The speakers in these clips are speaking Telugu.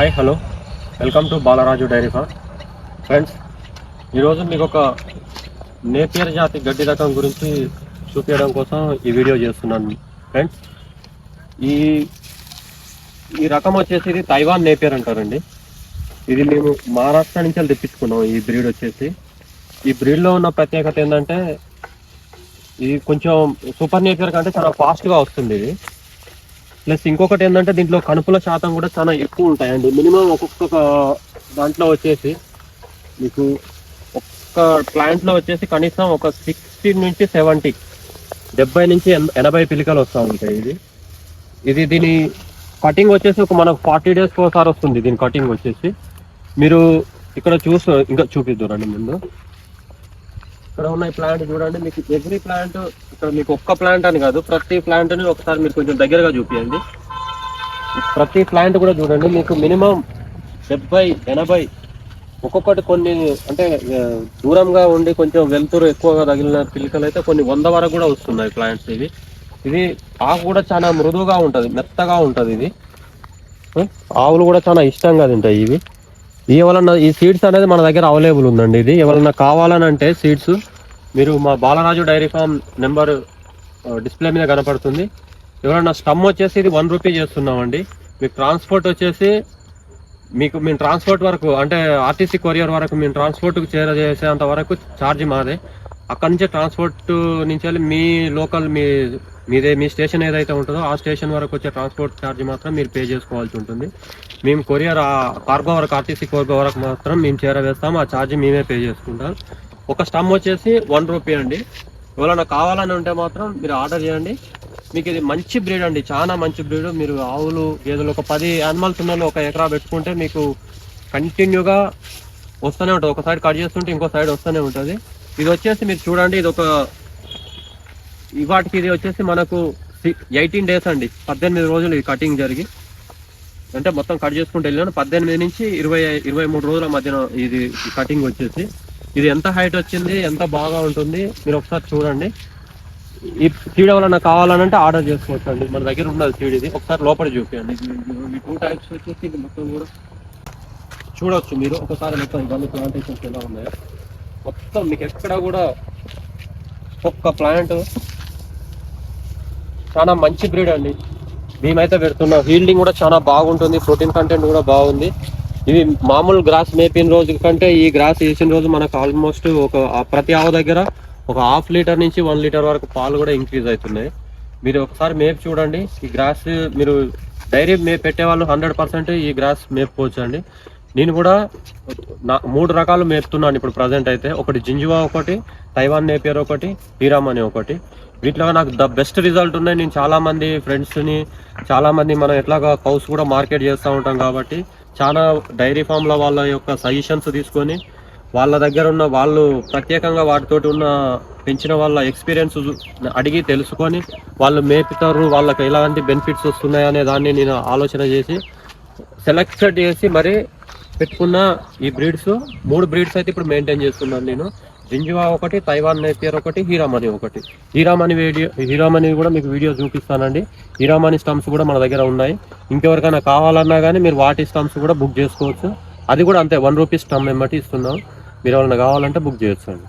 Hi hello welcome to Balaraju dairy farm friends ఈరోజు మీకు ఒక నేపియర్ జాతి గడ్డి రకం గురించి చూపించడం కోసం ఈ వీడియో చేస్తున్నాను. ఫ్రెండ్స్ ఈ ఈ రకం వచ్చేసి ఇది తైవాన్ నేపియర్ అంటారండి. ఇది మేము మహారాష్ట్ర నుంచి వెళ్ళి తెప్పించుకున్నాం. ఈ బ్రీడ్ వచ్చేసి. ఈ బ్రీడ్లో ఉన్న ప్రత్యేకత ఏంటంటే ఇది కొంచెం సూపర్ నేపియర్ కంటే చాలా ఫాస్ట్గా వస్తుంది ఇది. ప్లస్ ఇంకొకటి ఏంటంటే దీంట్లో కనుపుల శాతం కూడా చాలా ఎక్కువ ఉంటాయండి. మినిమం ఒక్కొక్క దాంట్లో వచ్చేసి మీకు ఒక్క ప్లాంట్లో వచ్చేసి కనీసం ఒక సిక్స్టీ నుంచి సెవెంటీ డెబ్బై నుంచి ఎనభై పిలికలు వస్తూ ఉంటాయి ఇది. ఇది దీని కటింగ్ వచ్చేసి ఒక మనకు ఫార్టీ డేస్ ఒకసారి వస్తుంది దీని కటింగ్ వచ్చేసి. మీరు ఇక్కడ చూసు ఇంకా చూపిద్దురండి ముందు. ఇక్కడ ఉన్న ఈ ప్లాంట్ చూడండి మీకు ఎవ్రీ ప్లాంట్ ఇక్కడ మీకు ఒక్క ప్లాంట్ అని కాదు ప్రతి ప్లాంట్ని ఒకసారి మీరు కొంచెం దగ్గరగా చూపించండి ప్రతి ప్లాంట్ కూడా చూడండి మీకు మినిమం డెబ్బై ఎనభై ఒక్కొక్కటి కొన్ని అంటే దూరంగా ఉండి కొంచెం వెలుతురు ఎక్కువగా తగిలిన పిలికలు అయితే కొన్ని వంద వరకు కూడా వస్తున్నాయి ప్లాంట్స్ ఇవి. ఇది ఆకు కూడా చాలా మృదువుగా ఉంటుంది మెత్తగా ఉంటుంది ఇది. ఆవులు కూడా చాలా ఇష్టంగా తింటాయి ఇవి. ఎవరన్నా ఈ సీడ్స్ అనేది మన దగ్గర అవైలబుల్ ఉందండి ఇది. ఎవరన్నా కావాలని అంటే సీడ్స్ మీరు మా Balaraju dairy farm number display మీద కనపడుతుంది. ఎవరన్నా స్టమ్ వచ్చేసి ఇది వన్ రూపీ చేస్తున్నామండి. మీకు ట్రాన్స్పోర్ట్ వచ్చేసి మీకు మేము ట్రాన్స్పోర్ట్ వరకు అంటే ఆర్టీసీ కొరియర్ వరకు మేము ట్రాన్స్పోర్ట్కి చేరజేసేంత వరకు ఛార్జ్ మాదే. అక్కడ నుంచే ట్రాన్స్పోర్ట్ నుంచి వెళ్ళి మీ లోకల్ మీ మీదే మీ స్టేషన్ ఏదైతే ఉంటుందో ఆ స్టేషన్ వరకు వచ్చే ట్రాన్స్పోర్ట్ ఛార్జ్ మాత్రం మీరు పే చేసుకోవాల్సి ఉంటుంది. మేము కొరియర్ కార్గో వరకు ఆర్టీసీ కార్గో వరకు మాత్రం మేము చేరవేస్తాం ఆ ఛార్జ్ మేమే పే చేసుకుంటాం. ఒక స్టమ్ వచ్చేసి వన్ రూపీ అండి. ఎవరైనా కావాలని ఉంటే మాత్రం మీరు ఆర్డర్ చేయండి. మీకు ఇది మంచి బ్రీడ్ అండి. చాలా మంచి బ్రీడ్. మీరు ఆవులు గేదెలు ఒక పది యానిమల్స్ ఉన్న ఒక ఎకరా పెట్టుకుంటే మీకు కంటిన్యూగా వస్తూనే ఉంటుంది. ఒక సైడ్ కట్ చేస్తుంటే ఇంకో సైడ్ వస్తూనే ఉంటుంది. ఇది వచ్చేసి మీరు చూడండి ఇది ఒక ఇవాటికి ఇది వచ్చేసి మనకు ఎయిటీన్ డేస్ అండి. పద్దెనిమిది రోజులు ఈ కటింగ్ జరిగి అంటే మొత్తం కట్ చేసుకుంటూ వెళ్ళాను పద్దెనిమిది నుంచి ఇరవై ఇరవై మూడు రోజుల మధ్యన ఇది కటింగ్ వచ్చేసి. ఇది ఎంత హైట్ వచ్చింది ఎంత బాగా ఉంటుంది మీరు ఒకసారి చూడండి. ఈ సీడ్ ఎవరన్నా కావాలనంటే ఆర్డర్ చేసుకోవచ్చు అండి మన దగ్గర ఉన్నది సీడ్ ఇది. ఒకసారి లోపల చూపించండి టూ టైప్స్ వచ్చేసి ఇది మొత్తం కూడా చూడవచ్చు మీరు. ఒకసారి మొత్తం ఇవన్నీ ప్లాంటేషన్స్ ఎలా ఉన్నాయో. మొత్తం మీకు ఎక్కడ కూడా ఒక్క ప్లాంట్ చాలా మంచి బ్రీడ్ అండి. మేమైతే పెడుతున్నాం. హీల్డింగ్ కూడా చాలా బాగుంటుంది. ప్రోటీన్ కంటెంట్ కూడా బాగుంది. ఇవి మామూలు గ్రాస్ మేపిన రోజు కంటే ఈ గ్రాస్ వేసిన రోజు మనకు ఆల్మోస్ట్ ఒక ప్రతి ఆవు దగ్గర ఒక హాఫ్ లీటర్ నుంచి వన్ లీటర్ వరకు పాలు కూడా ఇంక్రీజ్ అవుతున్నాయి. మీరు ఒకసారి మేపు చూడండి. ఈ గ్రాస్ మీరు డైరీ మేపు పెట్టే వాళ్ళు హండ్రెడ్ పర్సెంట్ ఈ గ్రాస్ మేపుకోవచ్చు అండి నేను కూడా నా మూడు రకాలు మేపుతున్నాను ఇప్పుడు ప్రజెంట్ అయితే. ఒకటి జింజువా ఒకటి తైవాన్ నేపియర్ ఒకటి హీరామ్ అనే ఒకటి. వీటిలో నాకు ద బెస్ట్ రిజల్ట్ ఉన్నాయి. నేను చాలామంది ఫ్రెండ్స్ని చాలామంది మనం ఎట్లాగా కౌస్ కూడా మార్కెట్ చేస్తూ ఉంటాం కాబట్టి చాలా డైరీ ఫామ్ల వాళ్ళ యొక్క సజెషన్స్ తీసుకొని వాళ్ళ దగ్గర ఉన్న వాళ్ళు ప్రత్యేకంగా వాటితోటి ఉన్న పెంచిన వాళ్ళ ఎక్స్పీరియన్స్ అడిగి తెలుసుకొని వాళ్ళు మేపుతారు వాళ్ళకి ఎలాంటి బెనిఫిట్స్ వస్తున్నాయి అనే దాన్ని నేను ఆలోచన చేసి సెలెక్టెడ్ చేసి మరి పెట్టుకున్న ఈ బ్రీడ్స్ మూడు బ్రీడ్స్ అయితే ఇప్పుడు మెయింటైన్ చేస్తున్నాను నేను. జింజువా ఒకటి తైవాన్ నేపియర్ ఒకటి హీరామణి ఒకటి. హీరామణి వీడియో హీరామణి కూడా మీకు వీడియో చూపిస్తానండి. హీరామణి స్టంప్స్ కూడా మన దగ్గర ఉన్నాయి. ఇంకెవరికైనా కావాలన్నా కానీ మీరు వాటి స్టంప్స్ కూడా బుక్ చేసుకోవచ్చు. అది కూడా అంతే వన్ రూపీస్ స్టమ్ ఎమ్మటి ఇస్తున్నాం. మీరు ఎవరైనా కావాలంటే బుక్ చేయొచ్చు అండి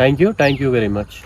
thank you thank you very much